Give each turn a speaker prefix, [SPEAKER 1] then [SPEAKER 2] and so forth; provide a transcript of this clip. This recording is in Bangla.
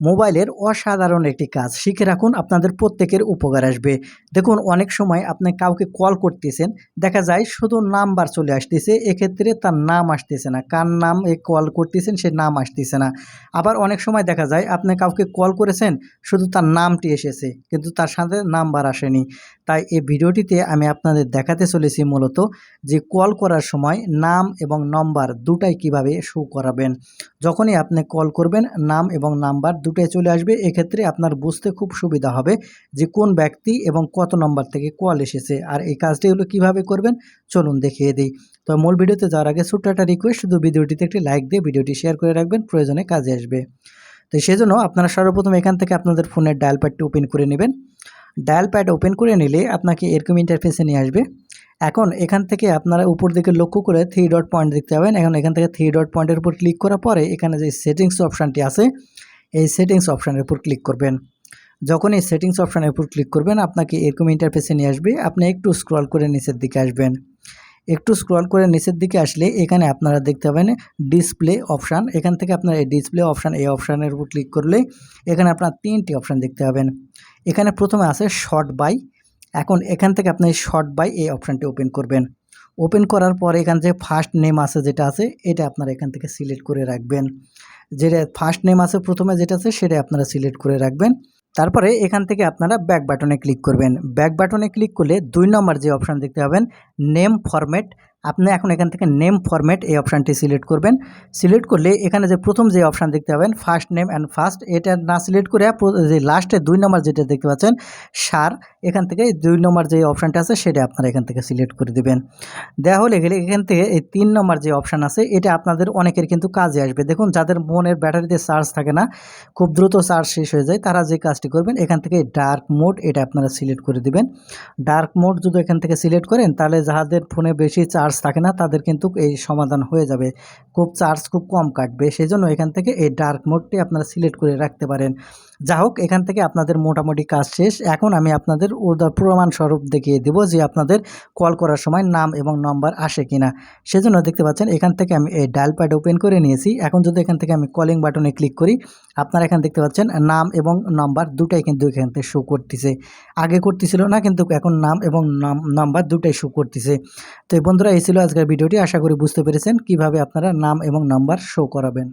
[SPEAKER 1] মোবাইলের অসাধারণ একটি কাজ। শিখে রাখুন, আপনাদের প্রত্যেকের উপকার আসবে। দেখুন, অনেক সময় আপনি কাউকে কল করতেছেন, দেখা যায় শুধু নাম্বার চলে আসতেছে, এক্ষেত্রে তার নাম আসতেছে না। কার নাম এ কল করতেছেন, সে নাম আসতেছে না। আবার অনেক সময় দেখা যায়, আপনি কাউকে কল করেছেন, শুধু তার নামটি এসেছে, কিন্তু তার সাথে নাম্বার আসেনি। তাই এই ভিডিওটিতে আমি আপনাদের দেখাতে চলেছি মূলত যে কল করার সময় নাম এবং নম্বর দুটাই কীভাবে শো করাবেন। যখনই আপনি কল করবেন, নাম এবং নাম্বার দুটোই চলে আসবে। এক্ষেত্রে আপনার বুঝতে খুব সুবিধা হবে যে কোন ব্যক্তি এবং কত নম্বর থেকে কল এসেছে। আর এই কাজটি হলো কীভাবে করবেন? চলুন দেখিয়ে দিই। তো মূল ভিডিওতে যাওয়ার আগে ছোট্ট একটা রিকোয়েস্ট শুধু ভিডিওটিতে একটি লাইক দিয়ে ভিডিওটি শেয়ার করে রাখবেন, প্রয়োজনে কাজে আসবে। তো সেজন্য আপনারা সর্বপ্রথম এখান থেকে আপনাদের ফোনের ডায়াল প্যাডটি ওপেন করে নেবেন। ডায়াল প্যাড ওপেন করে নিলে আপনাকে এরকম ইন্টারফেসে নিয়ে আসবে। এখন এখান থেকে আপনারা উপর দিকে লক্ষ্য করে থ্রি ডট পয়েন্ট দেখতে পাবেন। এখন এখান থেকে থ্রি ডট পয়েন্টের উপর ক্লিক করার পরে এখানে যে সেটিংস অপশানটি আছে এই সেটিংস অপশানের উপর ক্লিক করবেন। যখন এই সেটিংস অপশানের উপর ক্লিক করবেন, আপনাকে এরকম ইন্টারফেসে নিয়ে আসবে। আপনি একটু স্ক্রল করে নিচের দিকে আসবেন। একটু স্ক্রল করে নিচের দিকে আসলে এখানে আপনারা দেখতে পাবেন ডিসপ্লে অপশান এখান থেকে আপনার এই ডিসপ্লে অপশান এই অপশানের উপর ক্লিক করলে এখানে আপনার তিনটি অপশান দেখতে পাবেন। এখানে প্রথমে আছে শর্ট বাই এখন এখান থেকে আপনি শর্ট বাই এই অপশানটি ওপেন করবেন। ওপেন করার পর এখান থেকে ফার্স্ট নেম আছে যেটা আছে, এটা আপনারা এখান থেকে সিলেক্ট করে রাখবেন। যেটা ফার্স্ট নেম আছে প্রথমে যেটা আছে, সেটা আপনারা সিলেক্ট করে রাখবেন। তারপরে এখান থেকে আপনারা ব্যাক বাটনে ক্লিক করবেন। ব্যাক বাটনে ক্লিক করলে দুই নম্বর যে অপশান দেখতে পাবেন নেম ফরম্যাট আপনি এখন এখান থেকে নেম ফরম্যাট এই অপশানটি সিলেক্ট করবেন। সিলেক্ট করলে এখানে যে প্রথম যে অপশান দেখতে পাবেন ফার্স্ট নেম অ্যান্ড ফার্স্ট এটা না সিলেক্ট করে যে লাস্টে দুই নম্বর যেটা দেখতে পাচ্ছেন, সার, এখান থেকে দুই নম্বর যে অপশানটা আছে সেটা আপনারা এখান থেকে সিলেক্ট করে দেবেন। দেওয়া হলে গেলে এখান থেকে এই তিন নম্বর যে অপশান আছে, এটা আপনাদের অনেকের কিন্তু কাজে আসবে। দেখুন, যাদের মনের ব্যাটারিতে চার্জ থাকে না, খুব দ্রুত চার্জ শেষ হয়ে যায়, তারা যে কাজটি করবেন, এখান থেকে ডার্ক মোড এটা আপনারা সিলেক্ট করে দিবেন। ডার্ক মোড যদি এখান থেকে সিলেক্ট করেন, তাহলে যাদের ফোনে বেশি চার্জ থাকে না, তাদের কিন্তু এই সমাধান হয়ে যাবে। খুব চার্জ খুব কম কাটবে সেই জন্য এখান থেকে এই ডার্ক মোডটি আপনারা সিলেক্ট করে রাখতে পারেন। যা হোক এখান থেকে আপনাদের মোটামুটি কাজ শেষ। এখন আমি আপনাদের উদা, প্রমাণস্বরূপ দেখিয়ে দেব যে আপনাদের কল করার সময় নাম এবং নম্বর আসে কিনা। সেজন্য দেখতে পাচ্ছেন, এখান থেকে আমি এই ডায়াল প্যাড ওপেন করে নিয়েছি। এখন যদি এখান থেকে আমি কলিং বাটনে ক্লিক করি আপনারা এখানে দেখতে পাচ্ছেন, নাম এবং নাম্বার দুটাই কিন্তু এখান থেকে শো করতেছে। আগে করতেছিল না, কিন্তু এখন নাম এবং নাম্বার দুটাই শো করতেছে। তো বন্ধুরা, এই ছিল আজকের ভিডিওটি। আশা করি বুঝতে পেরেছেন কীভাবে আপনারা নাম এবং নাম্বার শো করাবেন।